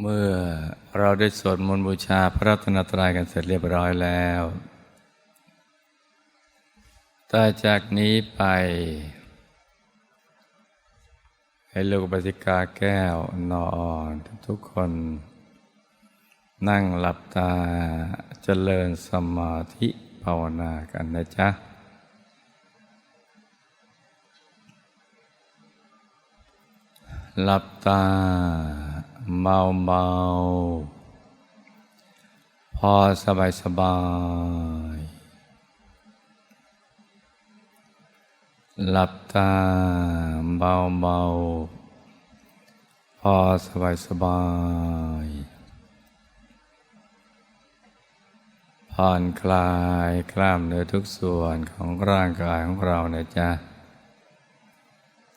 เมื่อเราได้สวดมนต์บูชาพระรัตนตรัยกันเสร็จเรียบร้อยแล้วต่อจากนี้ไป ให้ลูกปฏิกาแก้วนอนทุกคน นั่งหลับตาเจริญสมาธิภาวนากันนะจ๊ะหลับตา เมาเมาพอสบายสบาย หลับตาเบาเบาพอสบายสบาย ผ่อนคลายกล้ามเนื้อทุกส่วนของร่างกายของเรานะจ๊ะ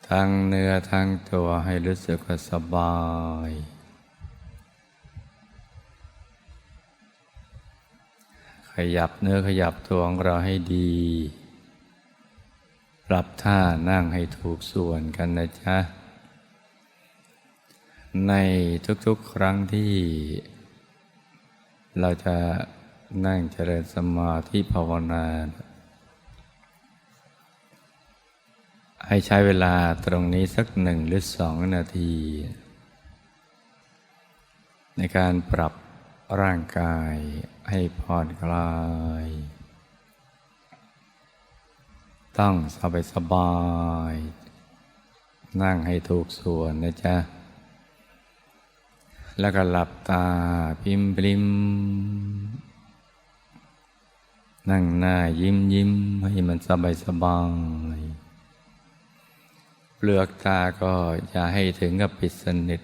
ทั้งเนื้อทั้งตัวให้รู้สึกว่าสบาย ขยับเนื้อขยับตัวของเราให้ดี ปรับท่านั่งให้ถูกส่วนกันนะจ๊ะ ในทุกๆครั้งที่ เราจะนั่งเจริญสมาธิภาวนา ให้ใช้เวลาตรงนี้สักหนึ่งหรือสองนาที ในการปรับร่างกาย ให้ผ่อนคลาย ตั้งสบายสบายๆนั่งให้ถูกส่วนนะจ๊ะ แล้วก็หลับตาพิมพริม นั่งหน้ายิ้มยิ้มให้มันสบายสบายเปลือกตาก็อย่าให้ถึงกับปิดสนิท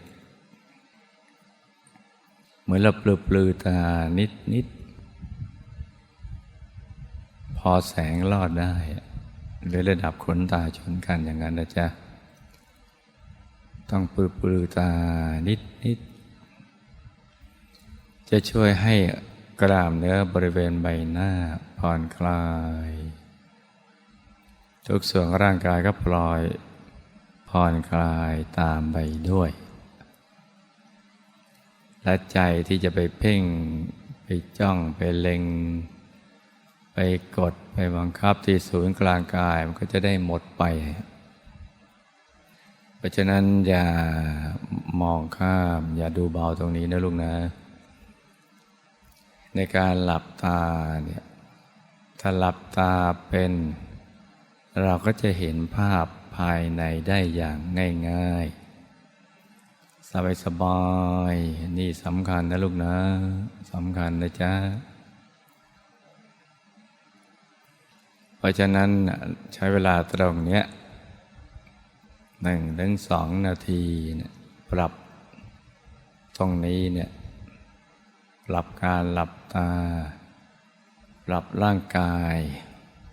มือนเราปลือปลือตานิดนิดพอแสงลอดได้ หรือระดับขนตาชนกันอย่างนั้นนะจ๊ะ ต้องปลือปลือตานิดนิดจะช่วยให้กล้ามเนื้อบริเวณใบหน้าผ่อนคลาย ทุกส่วนร่างกายก็ปล่อยผ่อนคลายตามไปด้วย และใจที่จะไปเพ่ง ไปจ้องไปเล็ง ไปกดไปบังคับที่ศูนย์กลางกายมันก็จะได้หมดไป เพราะฉะนั้นอย่ามองข้าม อย่าดูเบาตรงนี้นะลูกนะ ในการหลับตาเนี่ยถ้าหลับตาเป็น เราก็จะเห็นภาพภายในได้อย่างง่าย ๆ สบายๆนี่สำคัญนะลูกนะสำคัญนะจ๊ะ เพราะฉะนั้นใช้เวลาตรงเนี้ยหนึ่งถึงสองนาทีเนี่ยปรับตรงนี้เนี่ยปรับการหลับตา ปรับร่างกาย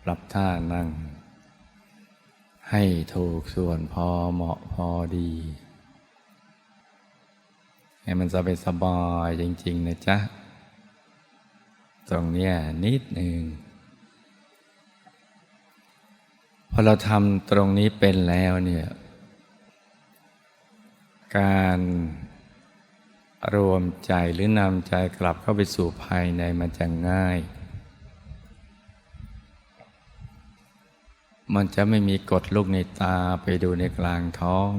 ปรับท่านั่ง ให้ถูกส่วนพอเหมาะพอดี ให้มันสบายสบายจริง ๆ นะจ๊ะ ตรงเนี้ยนิดหนึ่งพอเราทำตรงนี้เป็นแล้วเนี่ย การรวมใจหรือนำใจกลับเข้าไปสู่ภายในมันจะง่าย มันจะไม่มีกดลูกในตาไปดูในกลางท้อง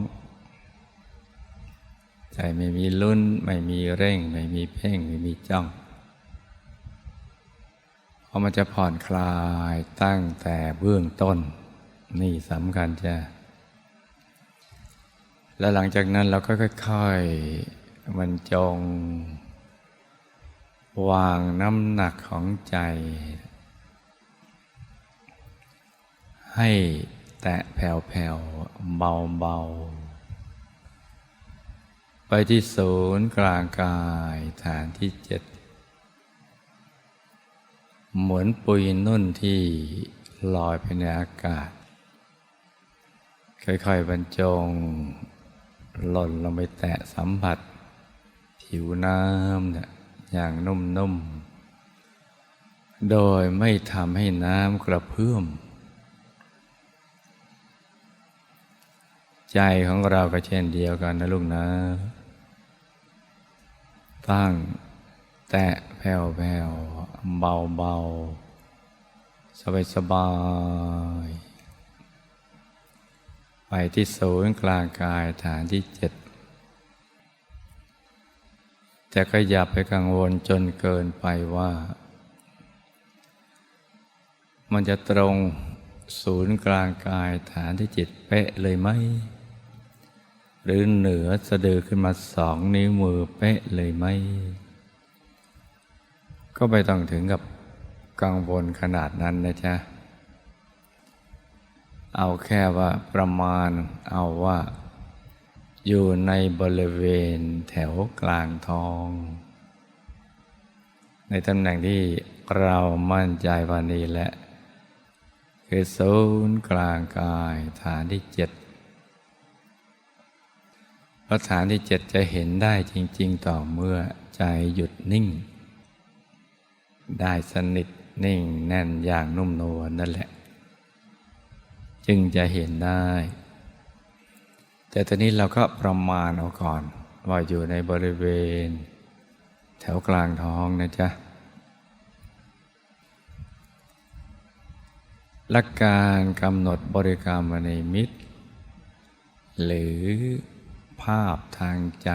ใจไม่มีลุ้น ไม่มีเร่ง ไม่มีเพ่ง ไม่มีจ้องเพราะมันจะผ่อนคลายตั้งแต่เบื้องต้น นี่สำคัญจ้ะแล้วหลังจากนั้นเราก็ค่อยๆมันจง วางน้ำหนักของใจ ให้แตะแผ่วๆเบาๆ ไปที่ศูนย์กลางกายฐานที่เจ็ดเหมือนปุยนุ่นที่ลอยไปในอากาศ ค่อยๆบรรจง หล่นลงไปแตะสัมผัส ผิวน้ำเนี่ยอย่างนุ่มๆ โดยไม่ทำให้น้ำกระเพื่อม ใจของเราก็เช่นเดียวกันนะลูกนะ ตั้ง แตะแผ่วแผ่วเบาเบาสบายสบาย ไปที่ศูนย์กลางกายฐานที่เจ็ดแต่ก็อย่าไปกังวลจนเกินไปว่า มันจะตรงศูนย์กลางกายฐานที่จิตเป๊ะเลยไหม หรือเหนือสะดือขึ้นมาสองนิ้วมือเป๊ะเลยไหม ก็ไม่ต้องถึงกับกังวลขนาดนั้นนะจ๊ะ เอาแค่ว่าประมาณเอาว่า อยู่ในบริเวณแถวกลางท้อง ในตำแหน่งที่เรามั่นใจว่านี้แหละ คือศูนย์กลางกายฐานที่เจ็ด พราะฐานที่เจ็ดจะเห็นได้จริง ๆ ต่อเมื่อใจหยุดนิ่ง ได้สนิทนิ่งแน่นอย่างนุ่มนวลนั่นแหละ จึงจะเห็นได้ แต่ตอนนี้เราก็ประมาณเอาก่อน ว่าอยู่ในบริเวณ แถวกลางท้องนะจ๊ะและการกำหนดบริกรรมในมิตร หรือ ภาพทางใจ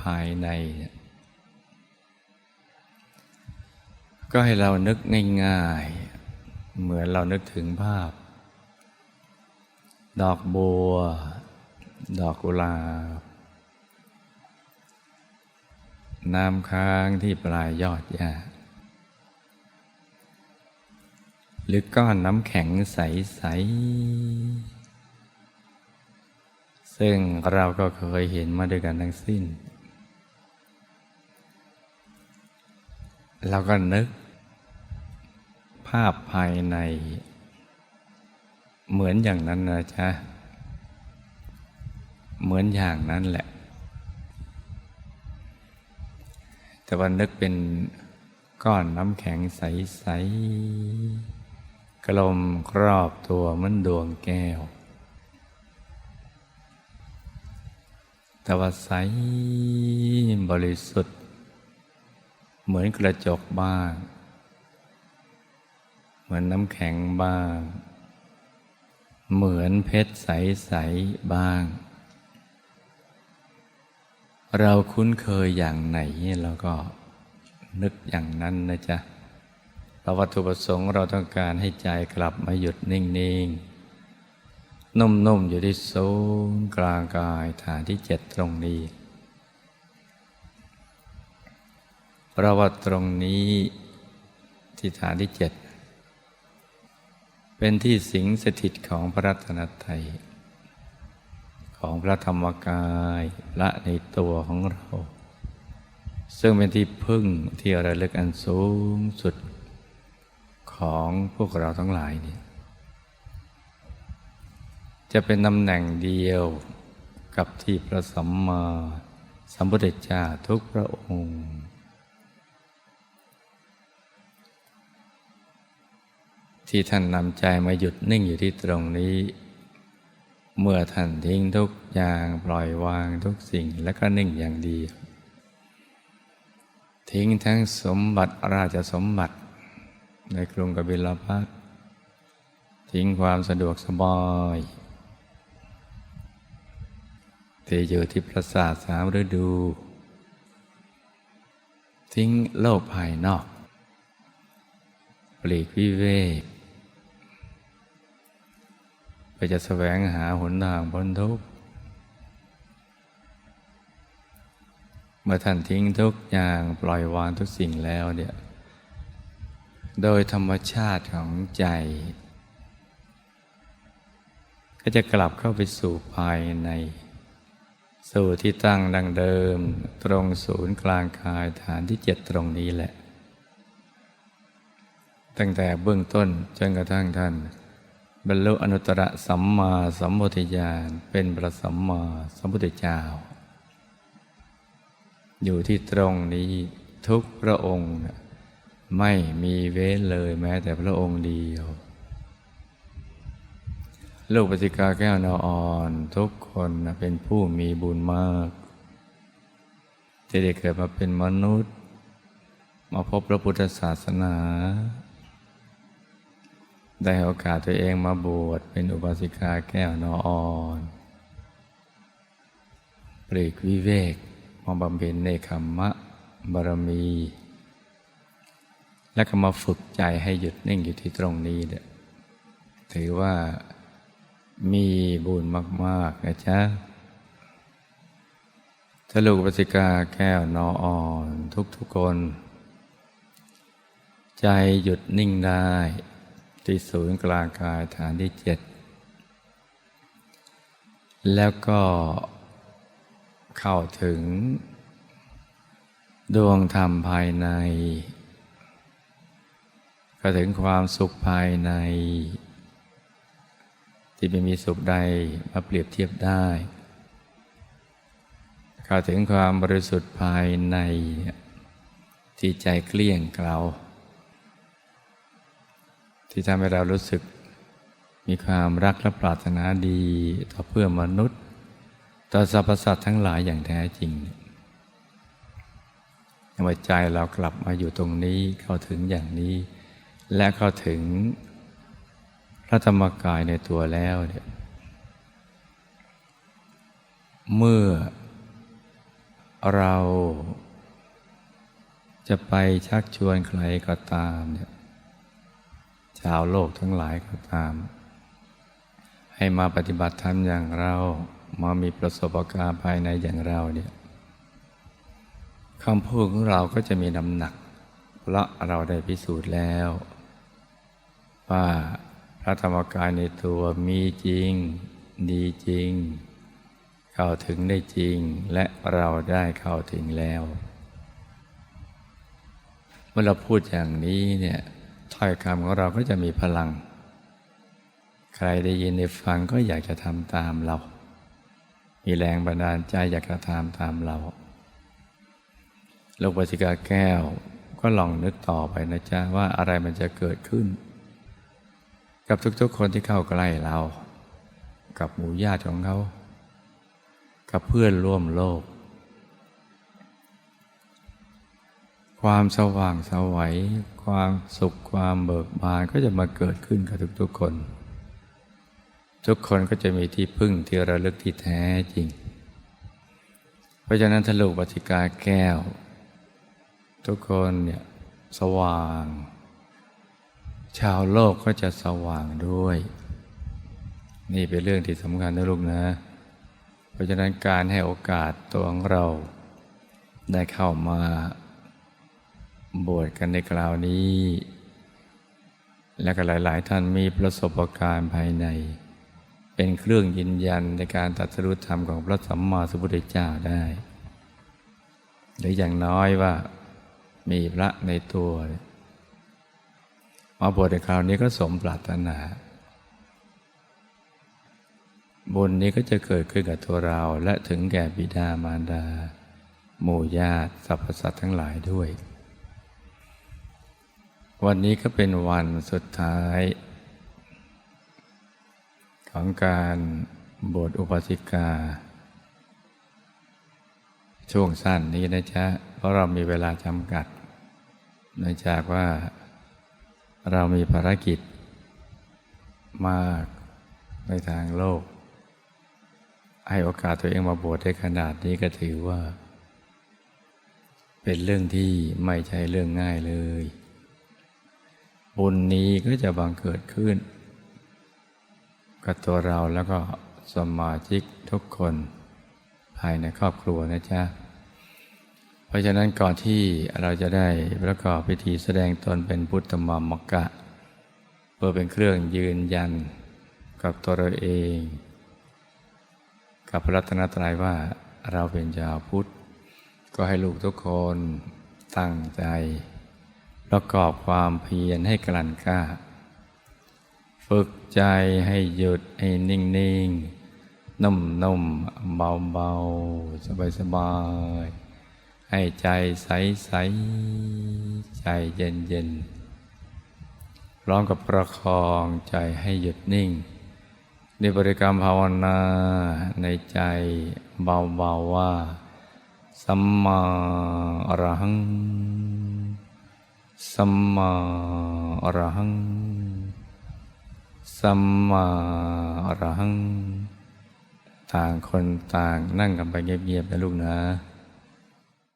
ภายใน ก็ให้เรานึกง่ายๆ เหมือนเรานึกถึงภาพ ดอกบัว ดอกกุหลาบน้ำค้างที่ปลายยอดหญ้าหรือก้อนน้ำแข็งใส ๆ ซึ่งเราก็เคยเห็นมาด้วยกันทั้งสิ้น เราก็นึก ภาพภายใน เหมือนอย่างนั้นนะจ๊ะ เหมือนอย่างนั้นแหละ แต่ว่านึกเป็นก้อนน้ำแข็งใส ๆ กลมครอบตัวเหมือนดวงแก้ว แต่ว่าใสบริสุทธิ์ เหมือนกระจกบ้าง เหมือนน้ำแข็งบ้าง เหมือนเพชรใส ๆ บ้าง เราคุ้นเคยอย่างไหนเราก็นึกอย่างนั้นนะจ๊ะเราวัตถุประสงค์เราต้องการให้ใจกลับมาหยุดนิ่ง ๆ นุ่มๆอยู่ที่ศูนย์กลางกายฐานที่เจ็ดตรงนี้เพราะว่าตรงนี้ที่ฐานที่เจ็ดเป็นที่สิงสถิตของพระรัตนตรัยของพระธรรมกายและในตัวของเรา ซึ่งเป็นที่พึ่งที่ระลึกอันสูงสุดของพวกเราทั้งหลายเนี่ย จะเป็นตำแหน่งเดียวกับที่พระสัมมาสัมพุทธเจ้าทุกพระองค์ ที่ท่านนำใจมาหยุดนิ่งอยู่ที่ตรงนี้ เมื่อท่านทิ้งทุกอย่างปล่อยวางทุกสิ่งและก็นิ่งอย่างเดียวทิ้งทั้งสมบัติราชสมบัติ ในกรุงกบิลพัททิ้งความสะดวกสบาย ที่อยู่ที่ปราสาทสามฤดู ทิ้งโลกภายนอก ปลีกวิเวกไปจะแสวงหาหนทางพ้นทุกข์เมื่อท่านทิ้งทุกอย่างปล่อยวางทุกสิ่งแล้วเนี่ยโดยธรรมชาติของใจ ก็จะกลับเข้าไปสู่ภายใน สู่ที่ตั้งดังเดิม ตรงศูนย์กลางกายฐานที่เจ็ดตรงนี้แหละ ตั้งแต่เบื้องต้นจนกระทั่งท่าน บรรลุอนุตตรสัมมาสัมพุทธญาณเป็นพระสัมมาสัมพุทธเจ้า อยู่ที่ตรงนี้ทุกพระองค์ ไม่มีเว้นเลยแม้แต่พระองค์เดียว ลูกปฏิกาแก้วนออ่อน ทุกคนเป็นผู้มีบุญมากที่ได้เกิดมาเป็นมนุษย์ มาพบพระพุทธศาสนา ได้โอกาสตัวเองมาบวชเป็นอุบาสิกาแก้วนออ่อนปลีกวิเวกมาบำเพ็ญในคัมมะบารมี แล้วก็มาฝึกใจให้หยุดนิ่งอยู่ที่ตรงนี้เนี่ยถือว่า มีบุญมากๆนะจ๊ะทะลุปสิกาแก้วนออ่อนทุกๆคน ใจหยุดนิ่งได้ ที่ศูนย์กลางกายฐานที่เจ็ด แล้วก็เข้าถึง ดวงธรรมภายใน ก็ถึงความสุขภายใน ที่ไม่มีสุขใดมาเปรียบเทียบได้เข้าถึงความบริสุทธิ์ภายในที่ใจเกลี้ยงเกลาที่ทำให้เรารู้สึกมีความรักและปรารถนาดีต่อเพื่อมนุษย์ ต่อสรรพสัตว์ทั้งหลายอย่างแท้จริงทำให้ใจเรากลับมาอยู่ตรงนี้เข้าถึงอย่างนี้ และเข้าถึง ระธรรมกายในตัวแล้วเนี่ยเมื่อเราจะไปชักชวนใครก็ตามเนี่ยชาวโลกทั้งหลายก็ตาม ให้มาปฏิบัติธรรมอย่างเรามามีประสบการณ์ภายในอย่างเราเนี่ยคำพูดของเราก็จะมีน้ำหนัก เพราะเราได้พิสูจน์แล้ว ว่า พระธรรมกายในตัวมีจริง ดีจริง เข้าถึงได้จริงและเราได้เข้าถึงแล้ว เมื่อเราพูดอย่างนี้เนี่ยถ้อยคำของเราก็จะมีพลัง ใครได้ยินได้ฟังก็อยากจะทำตามเรา มีแรงบันดาลใจอยากจะทำตามเราลูกปัสิกาแก้วก็ลองนึกต่อไปนะจ๊ะว่าอะไรมันจะเกิดขึ้น กับทุกๆคนที่เข้าใกล้เรา กับหมู่ญาติของเขา กับเพื่อนร่วมโลก ความสว่างสวัยความสุขความเบิกบานก็จะมาเกิดขึ้นกับทุกๆคน ทุกคนก็จะมีที่พึ่งที่ระลึกที่แท้จริง เพราะฉะนั้นทะลุปฏิกาแก้ว ทุกคนเนี่ยสว่าง ชาวโลกก็จะสว่างด้วย นี่เป็นเรื่องที่สำคัญนะลูกนะ เพราะฉะนั้นการให้โอกาสตัวของเรา ได้เข้ามาบวชกันในคราวนี้ และก็หลาย ๆ ท่านมีประสบการณ์ภายใน เป็นเครื่องยืนยันในการตัดสรุปธรรมของพระสัมมาสัมพุทธเจ้าได้ หรืออย่างน้อยว่ามีพระในตัว มาบวชในคราวนี้ก็สมปรารถนา บุญนี้ก็จะเกิดขึ้นกับตัวเราและถึงแก่บิดามารดา หมู่ญาติสรรพสัตว์ทั้งหลายด้วย วันนี้ก็เป็นวันสุดท้าย ของการบวชอุปสิกา ช่วงสั้นนี้นะจ๊ะ เพราะเรามีเวลาจำกัดเนื่องจากว่า เรามีภารกิจมากในทางโลก ให้โอกาสตัวเองมาบวชได้ขนาดนี้ก็ถือว่า เป็นเรื่องที่ไม่ใช่เรื่องง่ายเลย บุญนี้ก็จะบังเกิดขึ้น กับตัวเราแล้วก็สมาชิกทุกคน ภายในครอบครัวนะจ๊ะ เพราะฉะนั้นก่อนที่เราจะได้ประกอบพิธีแสดงตนเป็นพุทธมามกะ เพื่อเป็นเครื่องยืนยันกับตัวเราเอง กับพระรัตนตรัยว่าเราเป็นชาวพุทธ ก็ให้ลูกทุกคนตั้งใจ ประกอบความเพียรให้กลั่นกล้า ฝึกใจให้หยุดให้นิ่งนิ่งนุ่มนุ่มเบาเบาสบายสบาย ให้ใจใสๆใจเย็นเย็นร้องกับประคองใจให้หยุดนิ่งด้วบริกรรมภาวนาในใจเบาๆว่า สัมมาอรหัง สัมมาอรหัง สัมมาอรหัง ต่างคนต่างนั่งกันไปเงียบๆนะลูกนะ